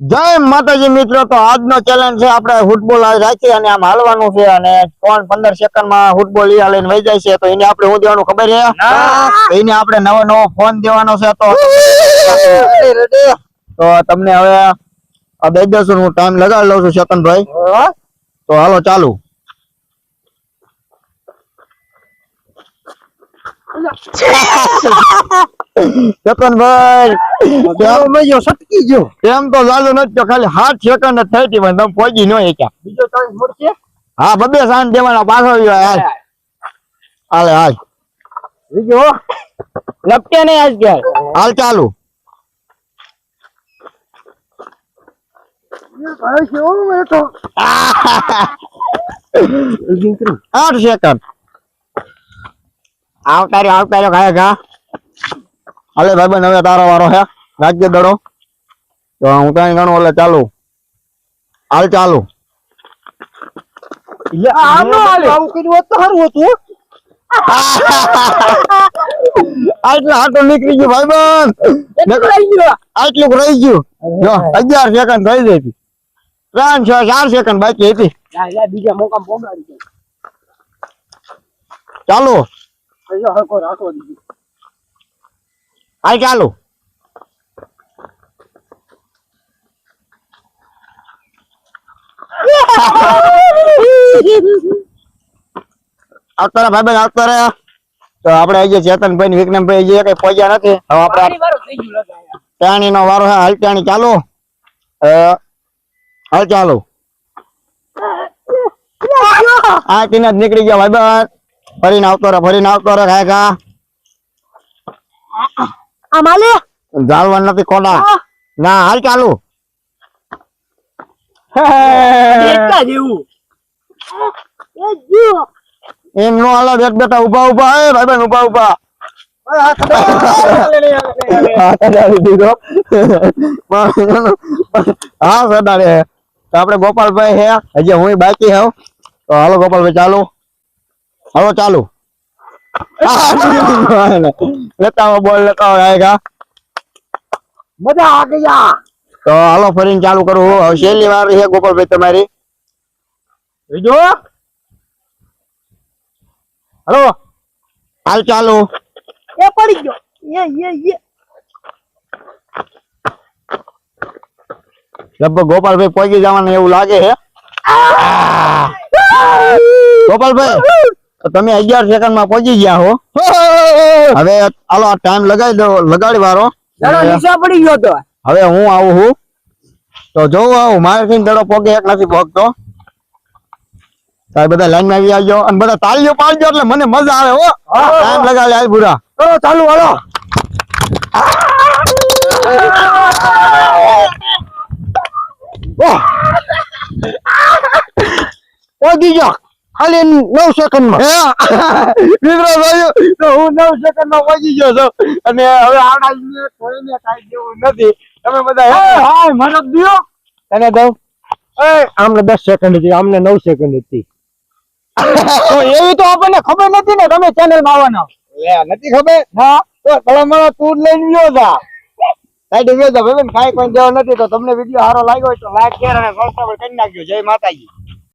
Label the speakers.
Speaker 1: જય માતાજી મિત્રો તો આજનો ચેલેન્જ છે આપણે ફૂટબોલ રાખી અને આમ હાલવાનું છે અને ત્રણ પંદર સેકન્ડમાં ફૂટબોલ ઈ લઈને વહી જાય છે. તો એને આપણે શું દેવાનું ખબર છે? એને આપણે નવો નવો ફોન દેવાનો છે. તો તો તમને હવે આ દઈ દઉં હું ટાઈમ લગાડી લઉં છું ચેતનભાઈ તો હાલો ચાલુ. ચેતનભાઈ કેમ
Speaker 2: સટકી ગયો.
Speaker 1: એમ તો લાલો નથી થયો, ખાલી સાત સેકન્ડ જ થઈ હતી પણ તમે પહોંચી ન શક્યા.
Speaker 2: બીજો ચાન્સ મળશે
Speaker 1: હા બબે સાંજ દેવાના પાછો આવ્યો હાલ. હાલે હાલ.
Speaker 2: બીજો? લપટે નહીં આજ ગયા
Speaker 1: હાલ ચાલુ. આઠ સેકન્ડ આવતા રહ્યો આવતા રહ્યો ખાય ખા. અલે ભાઈ હવે તારો વારો હે. રાજ્ય દડો તો હું ત્યાં ગણું એટલે ચાલુ. હાલ ચાલુ. નીકળી ગયું ભાઈ બંધ આટલું રહી ગયું. જો અગિયાર સેકન્ડ થઈ ગઈ હતી. ત્રણ છ ચાર સેકન્ડ બાકી હતી.
Speaker 2: બીજા મોકા
Speaker 1: ચાલુ. હાલ ચાલુ. આવતા ભાઈ બંધ આવતા રહ્યા તો આપણે આજે ચેતનભાઈ ને વિક્રમભાઈ જે કઈ પહોંચ્યા નથી હવે આપણે ટાણી નો વારો છે હાલ ટાણી ચાલુ. અ, હાલ ચાલુ. આ તીને જ નીકળી ગયા ભાઈ બંધ ફરીને આવતો રહે ફરીને આવતો રહે ખાય ખા. જાળવા નથી કોડા ના હાલ ચાલુ.
Speaker 2: એકતા જેવું.
Speaker 1: એમ નો હાલે બેટ બેટા ઊભા ઊભા એ ભાઈ બેન ઊભા. ઊભા હા હા તો આપણે ગોપાલભાઈ હે. હજી હું બાકી હે તો હાલો ગોપાલભાઈ ચાલુ. હાલો ચાલુ. લેતા બોલ લેતા આયેગા
Speaker 2: મજા આ ગયા.
Speaker 1: તો હાલો ફરીને ચાલુ કરું. હવે છેલ્લી વાર છે ગોપાલભાઈ તમારી.
Speaker 2: જો
Speaker 1: હલો? હાલ ચાલુ.
Speaker 2: એ પડી ગયો. એ એ એ.
Speaker 1: લગભગ ગોપાલભાઈ પહોંચી જવાનું એવું લાગે છે. ગોપાલભાઈ તમે અગિયાર સેકન્ડમાં પહોંચી ગયા હો. હવે હાલો આ ટાઈમ લગાવી દો લગાડી વારો
Speaker 2: પડી ગયો તો.
Speaker 1: હવે હું આવું છું. તો જોઉં આવું મારે દડો પોગે એક નથી પોગતો. તારે બધા લાઈનમાં આવી આવજો અને બધા તાળીઓ પાડજો એટલે મને મજા આવે હો. ટાઈમ લગાવે આય બુરા
Speaker 2: ચલો ચાલુ હાલો!
Speaker 1: પહોંચી ગયો. ખાલી નવ સેકન્ડમાં મિત્રો ભાઈઓ તો હું નવ સેકન્ડમાં પહોંચી ગયો છું. અને હવે આડાને કોઈને કાંઈ જેવું નથી. તમે બધા હે,
Speaker 2: હાય મને દિયો.
Speaker 1: તને દઉં
Speaker 2: એ આમને દસ સેકન્ડ હતી આમને નવ સેકન્ડ હતી. તો એવી તો આપણને ખબર નથી ને તમે ચેનલમાં આવવાના.
Speaker 1: લે નથી ખબર? હા. તો ભલામણ તું લઈને ગયો તા સાઈડ ગયો તા ભાઈ કાંઈ કોઈ દેવા નથી તો તમને વીડિયો સારો લાગ્યો હોય તો લાઈક શેર અને સબસ્ક્રાઇબ કરી નાખજો. જય માતાજી.